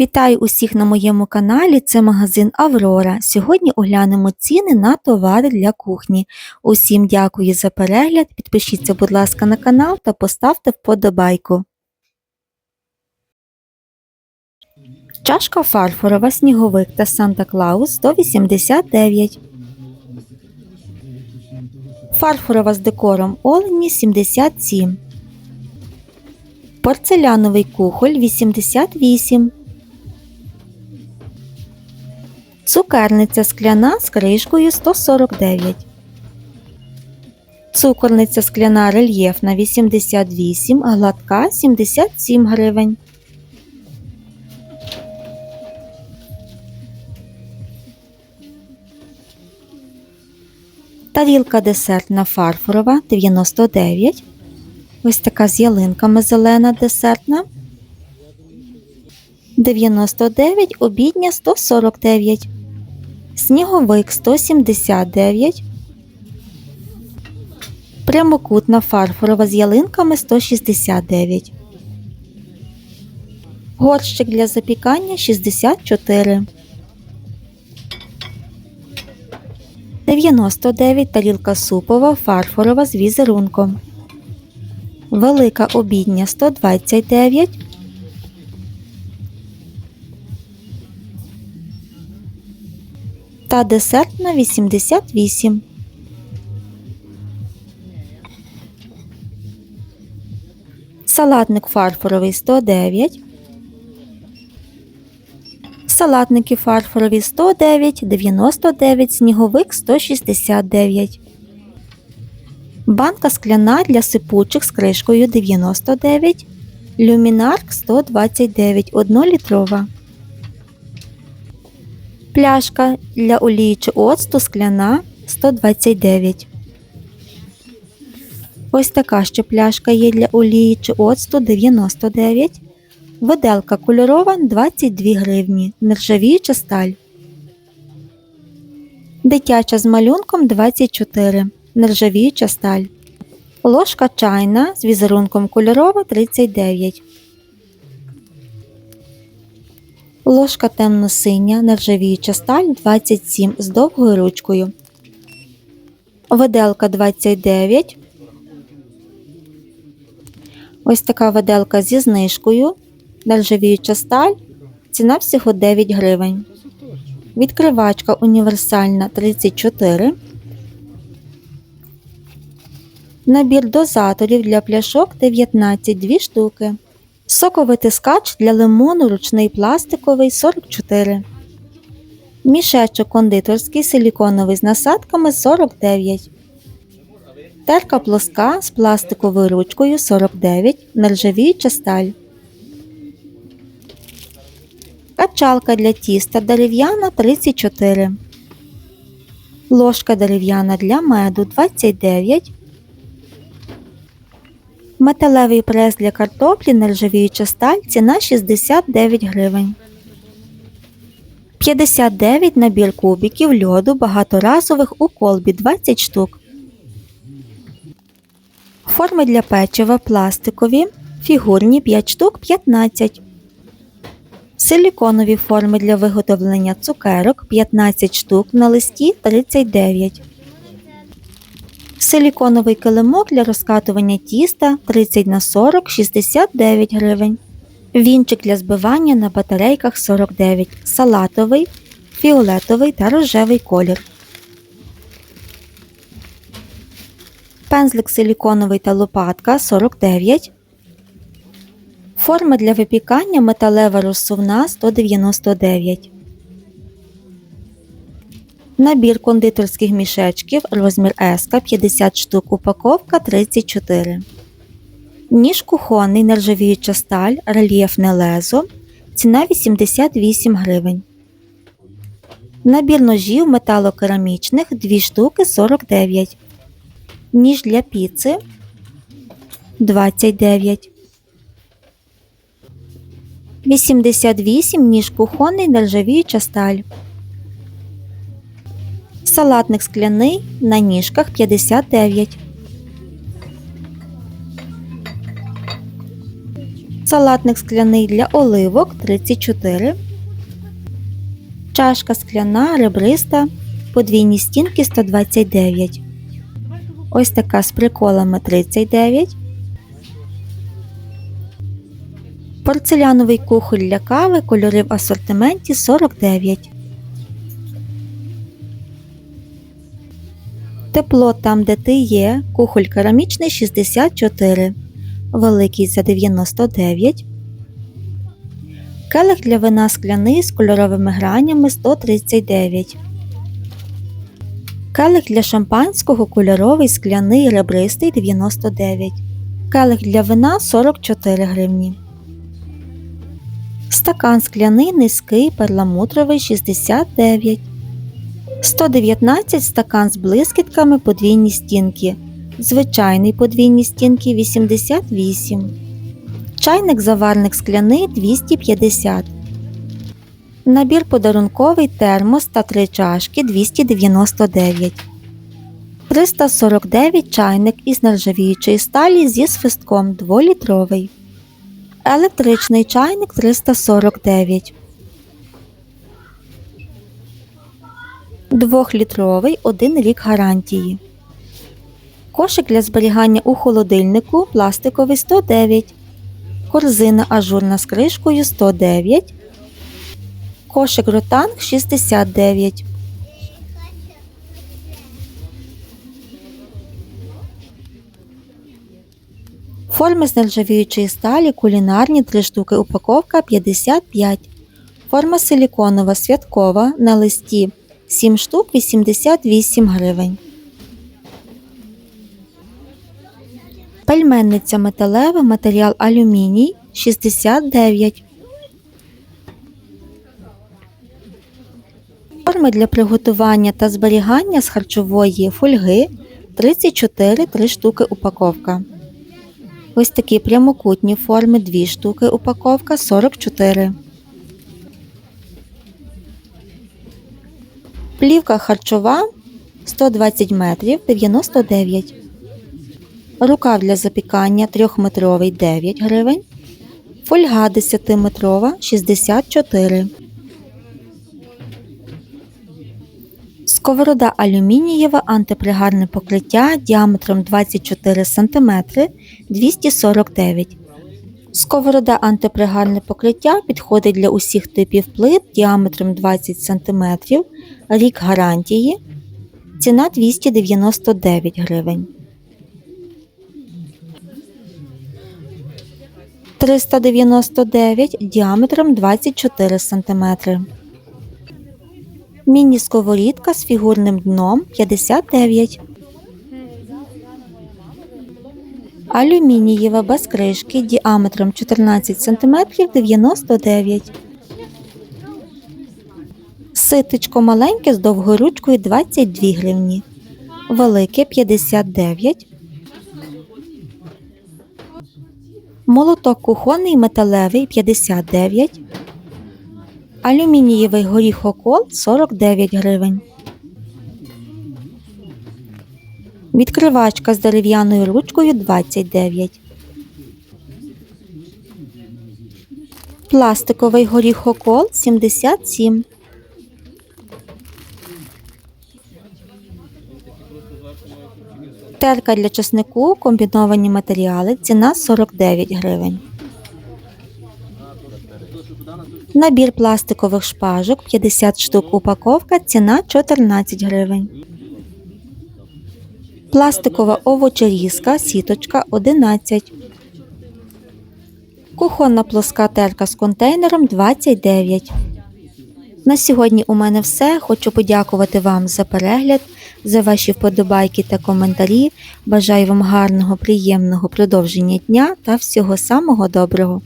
Вітаю усіх на моєму каналі. Це магазин Аврора. Сьогодні оглянемо ціни на товари для кухні. Усім дякую за перегляд. Підпишіться, будь ласка, на канал та поставте вподобайку. Чашка фарфорова сніговик та Санта Клаус 189. Фарфорова з декором Олені 77. Порцеляновий кухоль 88. Цукерниця скляна з кришкою 149. Цукорниця скляна рельєфна 88, гладка 77 гривень. Тарілка десертна фарфорова 99. Ось така з ялинками зелена десертна. 99, обідня 149. Сніговик 179. Прямокутна фарфорова з ялинками 169. Горщик для запікання 64. 99 тарілка супова фарфорова з візерунком. Велика обідня 129. Та десертна 88. Салатник фарфоровий 109. Салатники фарфорові 109, 99, сніговик 169. Банка скляна для сипучих з кришкою 99. Люмінарк 129, 1 літрова. Пляшка для олії чи оцту скляна 129. Ось така ще пляшка є для олії чи оцту 99. Виделка кольорова 22 гривні. Нержавіюча сталь. Дитяча з малюнком 24. Нержавіюча сталь. Ложка чайна з візерунком кольорова 39. Ложка темно-синя, нержавіюча сталь 27 з довгою ручкою. Виделка 29. Ось така виделка зі знижкою. Нержавіюча сталь. Ціна всього 9 гривень. Відкривачка універсальна 34. Набір дозаторів для пляшок 19 2 штуки. Соковитискач для лимону ручний пластиковий 44. Мішечок кондитерський силіконовий з насадками 49. Терка плоска з пластиковою ручкою 49. Нержавіюча сталь. Качалка для тіста дерев'яна 34. Ложка дерев'яна для меду 29. Металевий прес для картоплі нержавіюча сталь ціна 69 гривень. 59 набір кубиків льоду багаторазових у колбі 20 штук. Форми для печива пластикові. Фігурні 5 штук 15. Силіконові форми для виготовлення цукерок 15 штук на листі 39. Силіконовий килимок для розкатування тіста 30 на 40 69 гривень. Вінчик для збивання на батарейках 49. Салатовий, фіолетовий та рожевий колір. Пензлик силіконовий та лопатка 49. Форма для випікання металева розсувна 199. Набір кондитерських мішечків розмір S 50 штук упаковка 34. Ніж кухонний нержавіюча сталь, рельєфне лезо. Ціна 88 гривень. Набір ножів металокерамічних 2 штуки 49. Ніж для піци 29. 88 ніж кухонний нержавіюча сталь. Салатник скляний на ніжках 59. салатник скляний для оливок 34, чашка скляна ребриста, подвійні стінки 129. Ось така з приколами 39. Порцеляновий кухоль для кави, кольори в асортименті 49. Тепло там, де ти є, кухоль керамічний 64, великий за 99. Келих для вина скляний з кольоровими гранями 139. Келих для шампанського кольоровий скляний ребристий 99. Келих для вина 44 гривні. Стакан скляний низький перламутровий 69. 119 стакан з блискітками подвійні стінки. Звичайний подвійні стінки 88. Чайник заварник скляний 250. Набір подарунковий термос та 3 чашки 299. 349 чайник із нержавіючої сталі зі свистком 2-літровий. Електричний чайник 349. Двохлітровий 1 рік гарантії. Кошик для зберігання у холодильнику пластиковий 109. Корзина ажурна з кришкою 109. Кошик ротанг 69. Форми з нержавіючої сталі кулінарні 3 штуки упаковка 55. Форма силіконова святкова на листі 7 штук 88 гривень. Пельменниця металева, матеріал алюміній 69. Форми для приготування та зберігання з харчової фольги 34 3 штуки упаковка. Ось такі прямокутні форми 2 штуки упаковка 44. Плівка харчова 120 метрів 99. Рукав для запікання 3-метровий 9 гривень. Фольга 10-метрова 64. Сковорода алюмінієва антипригарне покриття діаметром 24 см 249. Сковорода антипригарне покриття підходить для усіх типів плит діаметром 20 см, рік гарантії. Ціна 299 гривень. 399 діаметром 24 см. Міні-сковорідка з фігурним дном 59. Алюмінієва без кришки діаметром 14 см 99. Ситочко маленьке з довгою ручкою 22 гривні. Велике 59. Молоток кухонний металевий 59. Алюмінієвий горіхокол 49 гривень. Відкривачка з дерев'яною ручкою 29. Пластиковий горіхокол 77. Терка для чеснику, комбіновані матеріали, ціна 49 гривень. Набір пластикових шпажок 50 штук упаковка, ціна 14 гривень. Пластикова овочерізка, сіточка 11. Кухонна плоска терка з контейнером 29. На сьогодні у мене все. Хочу подякувати вам за перегляд, за ваші вподобайки та коментарі. Бажаю вам гарного, приємного продовження дня та всього самого доброго.